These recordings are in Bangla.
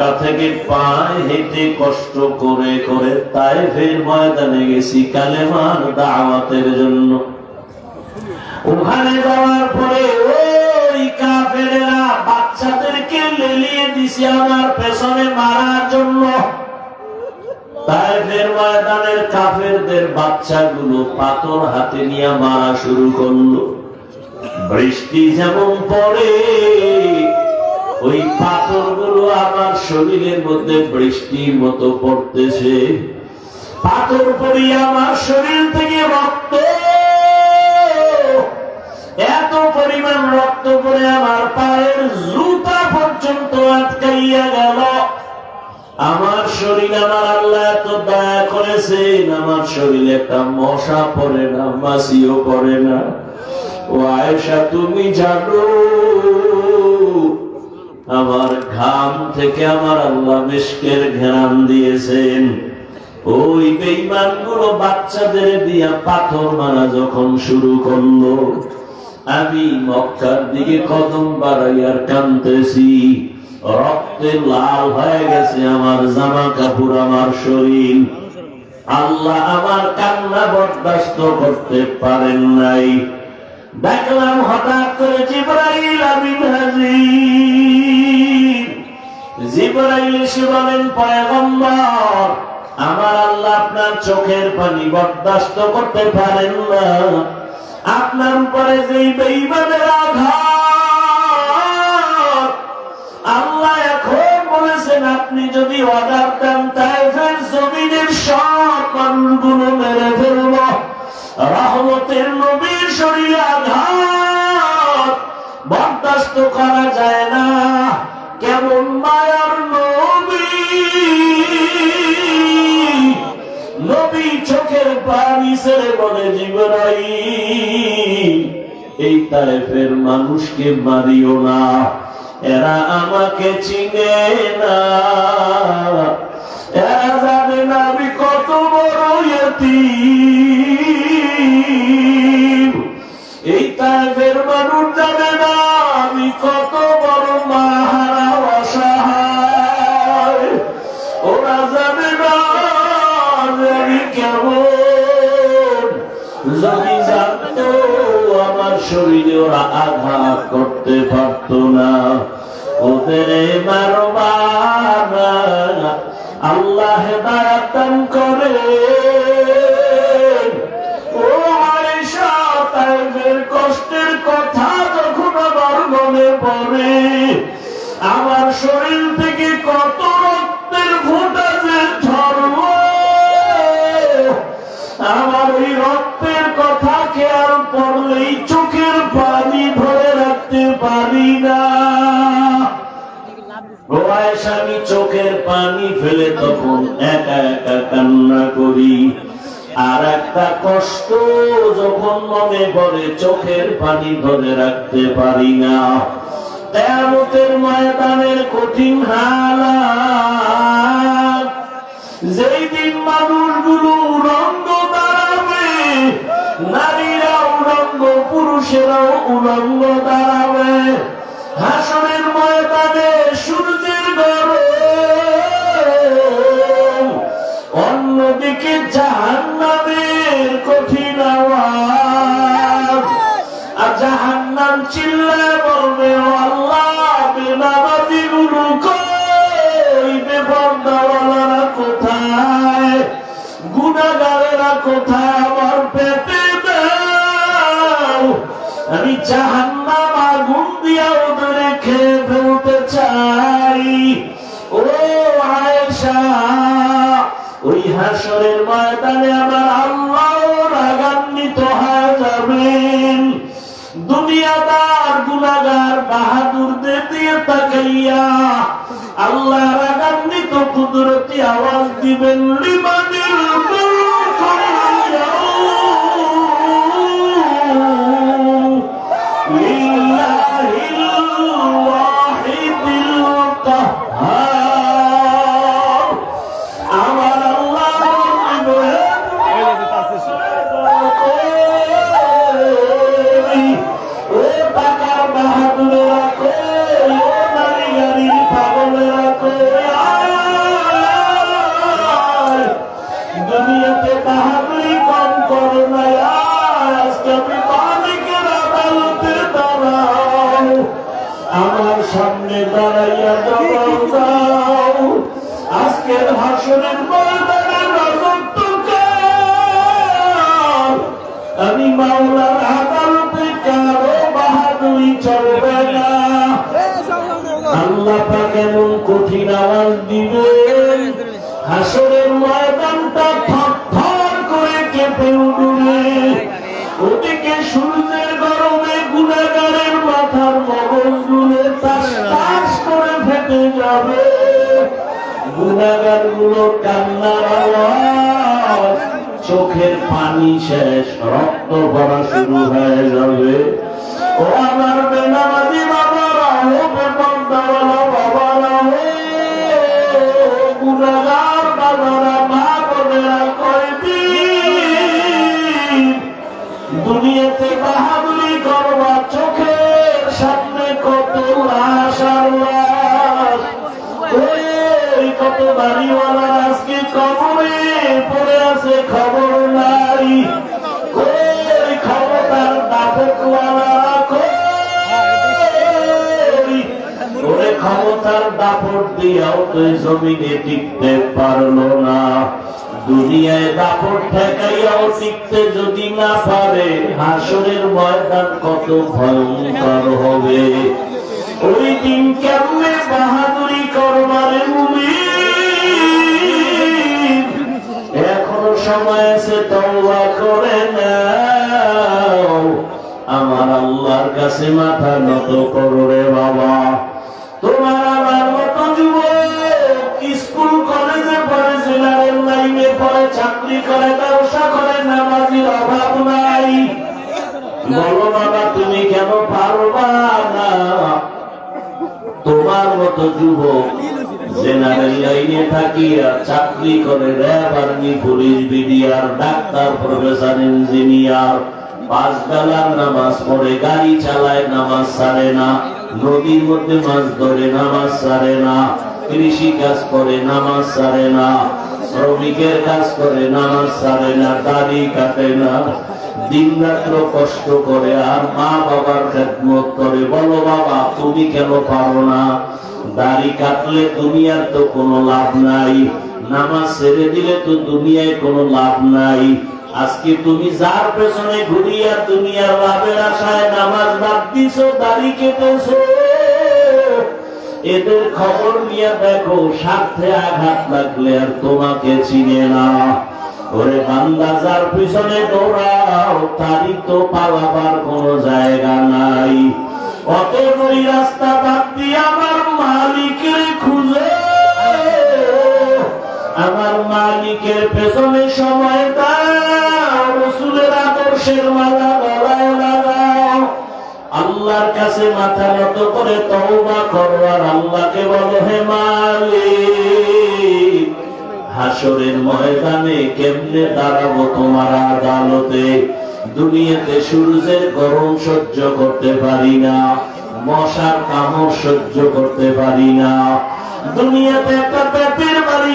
মক্কা থেকে পায়ে হেঁটে কষ্ট করে করে তাই ফের ময়দানে গেছি কালেমার দাওয়াতের জন্য। ওখানে যাওয়ার পরে ওই কাফেরেরা বাচ্চাদেরকে লেলিয়ে দিছে আমার পেছনে মারার জন্য। তাই ফের ময়দানের কাফেরদের বাচ্চাগুলো পাথর হাতে নিয়ে মারা শুরু করল। বৃষ্টি যেমন পড়ে ওই পাথরগুলো আমার শরীরের মধ্যে বৃষ্টির মতো পড়তেছে। পাথর পড়ি আমার শরীর থেকে রক্ত। এত পরিমাণ রক্ত পড়ে আমার পায়ের জুতা পর্যন্ত আটকাইয়া গেল। আমার শরীর আমার আল্লাহ এত দয়া করেছেন, আমার শরীরে একটা মশা পড়ে না মাসিও পড়ে না। ও আয়েশা, তুমি জানো আমার ঘাম থেকে আমার আল্লাহ মিশকের ঘেরাম দিয়েছেন। ওই বেইমানগুলো বাচ্চাদের দিয়া পাথর মারা যখন শুরু করল, আমি মক্কার দিকে কদম বাড়াইয়ার কানতেছি রক্তে লাল হয়ে গেছে আমার জামা কাপড় আমার শরীর। আল্লাহ আমার কান্না বরদাস্ত করতে পারেন নাই। দেখলাম হঠাৎ করে জিব্রাইল আমিন হাজির। জিব্রাইল এসে বলেন, পয়গম্বর, আমার আল্লাহ আপনার চোখের পানি বরদাস্ত করতে পারেন না। আপনার উপরে যেই বেইমানের আঘাত, আল্লাহ এখন বলেছেন, আপনি যদি অর্ডার দেন, তাইফের জমিনের সব মানুষগুলো মেরে ফেলব। রহমতের নবীর শরীরে আঘাত বরদাস্ত করা যায় মায়ার নবী চোখের পানি ছেড়ে বলে জীবনাই এই তাইফের মানুষকে মারিও না, এরা আমাকে চিনে না। এরা জানে না আমার শরীরে ওরা আঘাত করতে পারতো না। ওদের আল্লাহ দান করে। কষ্টের কথা যখন আমার মনে পড়ে, আমার শরীর থেকে কত পানি ফেলে তখন একা একা কান্না করি। আর একটা কষ্ট যখন মনে পড়ে, চোখের পানি ধরে রাখতে পারি না। তেমতের ময়দানের কঠিন হালাত, যেই দিন মানুষগুলো উলঙ্গ দাঁড়াবে নারীরা উলঙ্গ, পুরুষেরাও উলঙ্গ দাঁড়াবে। হাসনের ময়দানে সূর্যের অন্যদিকে জাহান্নামের কঠিন আওয়াজ। আর জাহান্নাম চিল্লায় বলবে, আল্লাহ, বেনামাজি গুরু কই? বেপর্দাওয়ালারা কোথায়? গুনাগারেরা কোথায়? আমার পেটে দাও। আমি জাহান্নাম আগুন দিয়া ওদের খেয়ে হাসরের ময়দানে আমার আল্লাহ রাগান্বিত হয়ে যাবেন। দুনিয়াদার গুনাগার বাহাদুরদের দিয়ে তাকাইয়া আল্লাহ রাগান্বিত কুদরতি আওয়াজ দিবেন লিমানিল হাসনের ময়দানে। আমি মাওলার আদালতে কারও বাহাদুরি চলবে না। আল্লাহ পাক কঠিন আওয়াজ দিবেন হাসরের ময়দানটা থর করে কেঁপে উঠবে। ওদিকে সূর্যের গুণাগারগুলো কান্নার আওয়াজ, চোখের পানি শেষ, রক্ত ভরা শুরু হয়ে যাবে। ও আমার বেনামাজি দাপট দিয়াও তুই জমিনে টিকতে পারল না। দুনিয়ায় দাপট ঠেকাইয়াও টিকতে যদি না পারে, হাসরের ময়দান কত ভয়ঙ্কর হবে। ওই দিন কেমনে বাহাদুরি করবারে এখনও সময় আছে, তওবা করে নাও। আমার আল্লাহর কাছে মাথা নত করো রে বাবা। চাকরি করে RAB army police B D R, doctor, professor, engineer. পাঁচ বেলার নামাজ পড়ে, গাড়ি চালায়, নামাজ সারে না। নদীর মধ্যে মাছ ধরে, নামাজ সারে না। কৃষি কাজ করে, নামাজ সারে না। শ্রমিকের কাজ করে, নামাজ সারে না। দাড়ি কাটে না। দিন রাত্র কষ্ট করে, আর মা বাবার খেদমত করে। বলো বাবা, তুমি কেন পারো না? দাড়ি কাটলে দুনিয়ার তো কোনো লাভ নাই। নামাজ ছেড়ে দিলে তো দুনিয়ায় কোনো লাভ নাই। আজকে তুমি যার পেছনে ঘুরিয়া দুনিয়ার লাভের আশায় নামাজ বাদ দিছো, দাড়ি কেটেছো। এদের খবর নিয়ে দেখো, স্বার্থে আঘাত লাগলে আর তোমাকে চিনে না। ওরে বান্দা, যার পিছনে দৌড়াও, তারই তো পালাবার কোনো জায়গা নাই। অত ওই রাস্তা বাদ দিয়ে আমার মালিকের খুঁজে আমার মালিকের পেছনে সময় দাও আদর্শের মালা গলায় লাগাও আল্লাহর কাছে মাথা নত করে তওবা করো আর আল্লাহকে বলো, হে মালিক হাসরের ময়দানে কেমনে দাঁড়াবো তোমার আদালতে? দুনিয়াতে সূর্যের গরম সহ্য করতে পারি না, মশার কামড় সহ্য করতে পারি না। দুনিয়াতে একটা পেটের বাড়ি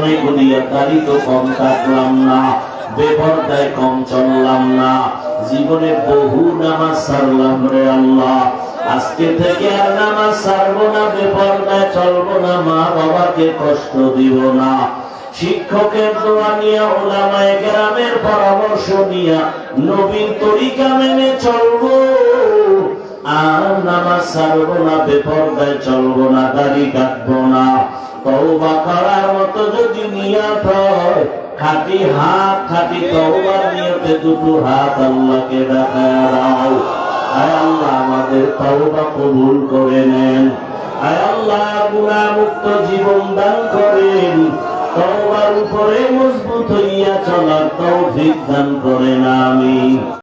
পেছনে ঘুরিয়া তো কম থাকলাম না, বেপরদায় কম চললাম না। জীবনে বহু নামাজ সারলাম রে আল্লাহ। আজকে থেকে আর নামাজ সারবো না, বেপরদায় চলবো না মা বাবাকে কষ্ট দিব না। শিক্ষকের দোয়া নিয়ে, ওলামায়ে গ্রামের পরামর্শ নিয়ে নবীন তরিকা মেনে চলবো। আর নামাজ ছাড়বো না, বেপরদায় চলবো না, দাড়ি কাটবো না। করার মতো যদি নিয়ত হয়, খাটি হাত, খাটি নিয়তে দুটো হাত আল্লাহকে আয় আল্লাহ, আমাদের কবুল করে নেন। আয় আল্লাহ গুনাহ মুক্ত জীবন দান করেন। তওবার উপরে মজবুত হইয়া চলার তৌফিক দান করেন, আমিন।